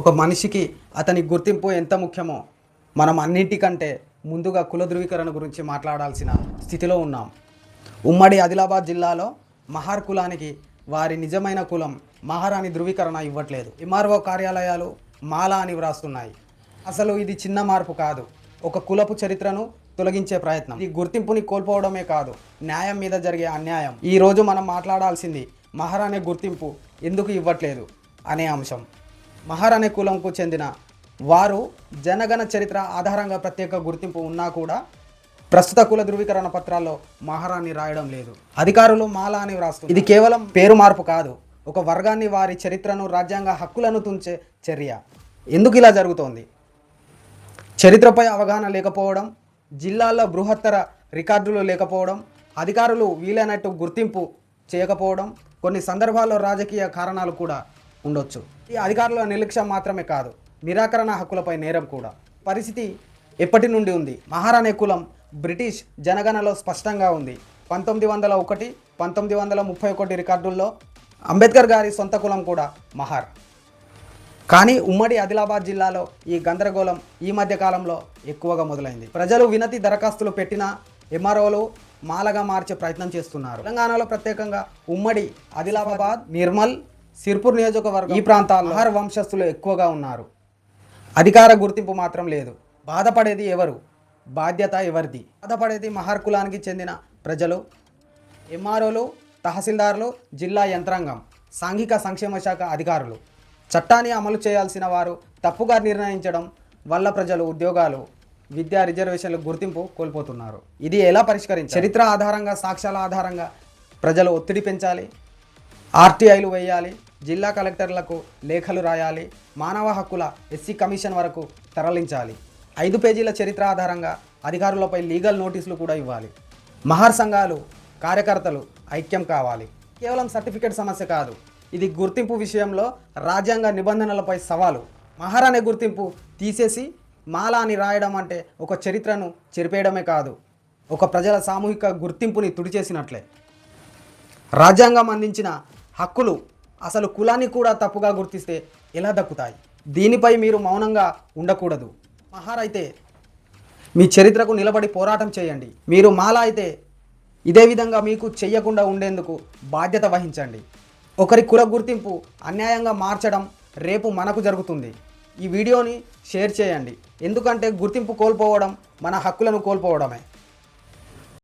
ఒక మనిషికి అతని గుర్తింపు ఎంత ముఖ్యమో మనం అన్నింటికంటే ముందుగా కుల ధృవీకరణ గురించి మాట్లాడాల్సిన స్థితిలో ఉన్నాం. ఉమ్మడి ఆదిలాబాద్ జిల్లాలో మహార్ కులానికి వారి నిజమైన కులం మహారాణి ధృవీకరణ ఇవ్వట్లేదు. ఎంఆర్ఓ కార్యాలయాలు మాలా అని వ్రాస్తున్నాయి. అసలు ఇది చిన్న మార్పు కాదు. ఒక కులపు చరిత్రను తొలగించే ప్రయత్నం. ఈ గుర్తింపుని కోల్పోవడమే కాదు న్యాయం మీద జరిగే అన్యాయం. ఈ రోజు మనం మాట్లాడాల్సింది మహారాణి గుర్తింపు ఎందుకు ఇవ్వట్లేదు అనే అంశం. మహర్ అనే కులంకు చెందిన వారు జనగణ చరిత్ర ఆధారంగా ప్రత్యేక గుర్తింపు ఉన్నా కూడా ప్రస్తుత కుల ధృవీకరణ పత్రాల్లో మహారాన్ని రాయడం లేదు. అధికారులు మాలా అని వ్రాస్తుంది ఇది కేవలం పేరు మార్పు కాదు. ఒక వర్గాన్ని వారి చరిత్రను రాజ్యాంగ హక్కులను తుంచే చర్య. ఎందుకు ఇలా జరుగుతోంది? చరిత్రపై అవగాహన లేకపోవడం జిల్లాల్లో బృహత్తర రికార్డులు లేకపోవడం అధికారులు వీలైనట్టు గుర్తింపు చేయకపోవడం కొన్ని సందర్భాల్లో రాజకీయ కారణాలు కూడా ఉండొచ్చు. ఈ అధికారుల నిర్లక్ష్యం మాత్రమే కాదు నిరాకరణ హక్కులపై నేరం కూడా. పరిస్థితి ఎప్పటి నుండి ఉంది? మహారాణి కులం బ్రిటిష్ జనగణలో స్పష్టంగా ఉంది. పంతొమ్మిది వందల ఒకటి పంతొమ్మిది వందల ముప్పై ఒకటి రికార్డుల్లో అంబేద్కర్ గారి సొంత కులం కూడా మహార్. కానీ ఉమ్మడి ఆదిలాబాద్ జిల్లాలో ఈ గందరగోళం ఈ మధ్య కాలంలో ఎక్కువగా మొదలైంది. ప్రజలు వినతి దరఖాస్తులు పెట్టినా ఎంఆర్ఓలు మాలగా మార్చే ప్రయత్నం చేస్తున్నారు. తెలంగాణలో ప్రత్యేకంగా ఉమ్మడి ఆదిలాబాద్ నిర్మల్ సిర్పూర్ నియోజకవర్గం ఈ ప్రాంతాల్లో మహార్ వంశస్థులు ఎక్కువగా ఉన్నారు. అధికార గుర్తింపు మాత్రం లేదు. బాధపడేది ఎవరు? బాధ్యత ఎవరిది? బాధపడేది మహార్ కులానికి చెందిన ప్రజలు ఎంఆర్ఓలు తహసీల్దార్లు జిల్లా యంత్రాంగం సాంఘిక సంక్షేమ శాఖ అధికారులు. చట్టాన్ని అమలు చేయాల్సిన వారు తప్పుగా నిర్ణయించడం వల్ల ప్రజలు ఉద్యోగాలు విద్యా రిజర్వేషన్ల గుర్తింపు కోల్పోతున్నారు. ఇది ఎలా పరిష్కరించాలి? చరిత్ర ఆధారంగా సాక్ష్యాల ఆధారంగా ప్రజలు ఒత్తిడి పెంచాలి? ఆర్టీఐలు వేయాలి జిల్లా కలెక్టర్లకు లేఖలు రాయాలి మానవ హక్కుల ఎస్సీ కమిషన్ వరకు తరలించాలి. ఐదు పేజీల చరిత్ర ఆధారంగా అధికారులపై లీగల్ నోటీసులు కూడా ఇవ్వాలి. మహార్ సంఘాలు కార్యకర్తలు ఐక్యం కావాలి. కేవలం సర్టిఫికేట్ సమస్య కాదు ఇది గుర్తింపు విషయంలో రాజ్యాంగ నిబంధనలపై సవాలు. మహార్ అనే గుర్తింపు తీసేసి మాలా అని రాయడం అంటే ఒక చరిత్రను చెరిపేయడమే కాదు ఒక ప్రజల సామూహిక గుర్తింపుని తుడిచేసినట్లే. రాజ్యాంగం అందించిన హక్కులు అసలు కులాన్ని కూడా తప్పుగా గుర్తిస్తే ఎలా దక్కుతాయి? దీనిపై మీరు మౌనంగా ఉండకూడదు. మహార్ అయితే మీ చరిత్రకు నిలబడి పోరాటం చేయండి. మీరు మాల అయితే ఇదే విధంగా మీకు చెయ్యకుండా ఉండేందుకు బాధ్యత వహించండి. ఒకరి కుల గుర్తింపు అన్యాయంగా మార్చడం రేపు మనకు జరుగుతుంది. ఈ వీడియోని షేర్ చేయండి. ఎందుకంటే గుర్తింపు కోల్పోవడం మన హక్కులను కోల్పోవడమే.